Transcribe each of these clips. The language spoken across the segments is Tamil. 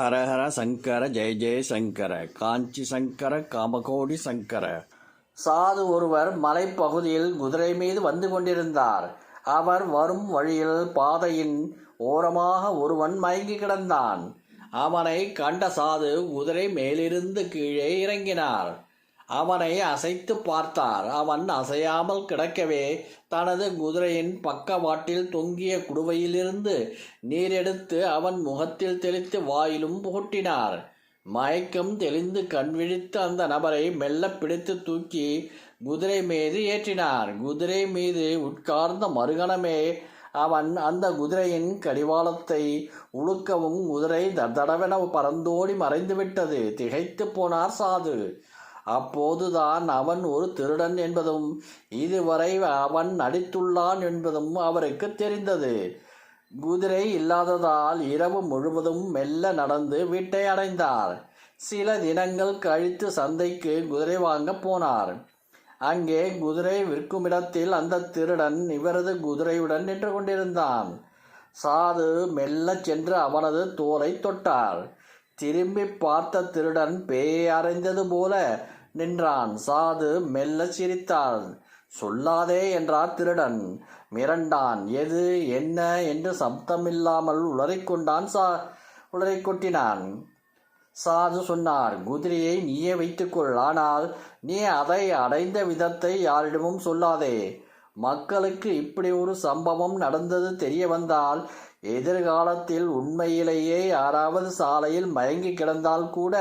ஹரஹர சங்கர ஜெய ஜெய சங்கர காஞ்சி சங்கர காமகோடி சங்கர. சாது ஒருவர் மலைப்பகுதியில் குதிரை மீது வந்து கொண்டிருந்தார். அவர் வரும் வழியில் பாதையின் ஓரமாக ஒருவன் மயங்கி கிடந்தான். அவனை கண்ட சாது குதிரை மேலிருந்து கீழே இறங்கினார். அவனை அசைத்து பார்த்தார். அவன் அசையாமல் கிடக்கவே தனது குதிரையின் பக்கவாட்டில் தொங்கிய குடுவையிலிருந்து நீர் எடுத்து அவன் முகத்தில் தெளித்து வாயிலும் புகட்டினார். மயக்கம் தெளிந்து கண்விழித்து அந்த நபரை மெல்ல பிடித்து தூக்கி குதிரை மீது ஏற்றினார். குதிரை மீது உட்கார்ந்த மறுகணமே அவன் அந்த குதிரையின் கடிவாளத்தை உழுக்கவும் குதிரை தடவென பறந்தோடி மறைந்துவிட்டது. திகைத்து போனார் சாது. அப்போதுதான் அவன் ஒரு திருடன் என்பதும் இதுவரை அவன் நடித்துள்ளான் என்பதும் அவருக்கு தெரிந்தது. குதிரை இல்லாததால் இரவு முழுவதும் மெல்ல நடந்து வீட்டை அடைந்தார். சில தினங்கள் கழித்து சந்தைக்கு குதிரை வாங்க போனார். அங்கே குதிரை விற்கும் இடத்தில் அந்த திருடன் இவரது குதிரையுடன் நின்று கொண்டிருந்தான். சாது மெல்ல சென்று அவனது தோலை தொட்டார். திரும்பி பார்த்த திருடன் பேய் அறைந்தது போல நின்றான். சாது மெல்ல சிரித்தாள். சொல்லாதே என்றார் திருடன். மிரண்டான். எது என்ன என்று சப்தமில்லாமல் உளறிக்கொண்டான் சா உளரை கொட்டினான். சாது சொன்னார் குதிரையை நீயே வைத்துக்கொள் ஆனால் நீ அதை அடைந்த விதத்தை யாரிடமும் சொல்லாதே. மக்களுக்கு இப்படி ஒரு சம்பவம் நடந்தது தெரிய வந்தால் எதிர்காலத்தில் உண்மையிலேயே யாராவது சாலையில் மயங்கி கிடந்தால் கூட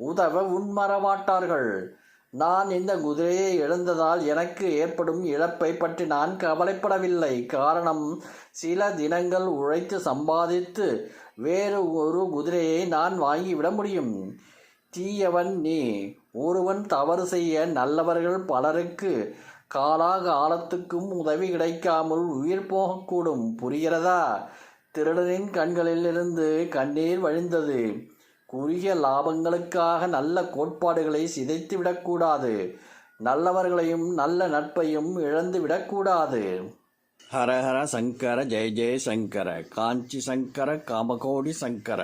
உதவ உண்மறமாட்டார்கள் நான் இந்த குதிரையை இழந்ததால் எனக்கு ஏற்படும் இழப்பை பற்றி நான் கவலைப்படவில்லை. காரணம் சில தினங்கள் உழைத்து சம்பாதித்து வேறு ஒரு குதிரையை நான் வாங்கிவிட முடியும். தீயவன் நீ. ஒருவன் தவறு செய்ய நல்லவர்கள் பலருக்கு காலாகாலத்துக்கும் உதவி கிடைக்காமல் உயிர் போகக்கூடும். புரிகிறதா? திருடனின் கண்களிலிருந்து கண்ணீர் வழிந்தது. குறுகிய லாபங்களுக்காக நல்ல கோட்பாடுகளை சிதைத்து விடக்கூடாது நல்லவர்களையும் நல்ல நட்பையும் இழந்து விடக்கூடாது ஹரஹர சங்கர ஜெய ஜெய சங்கர காஞ்சி சங்கர காமகோடி சங்கர.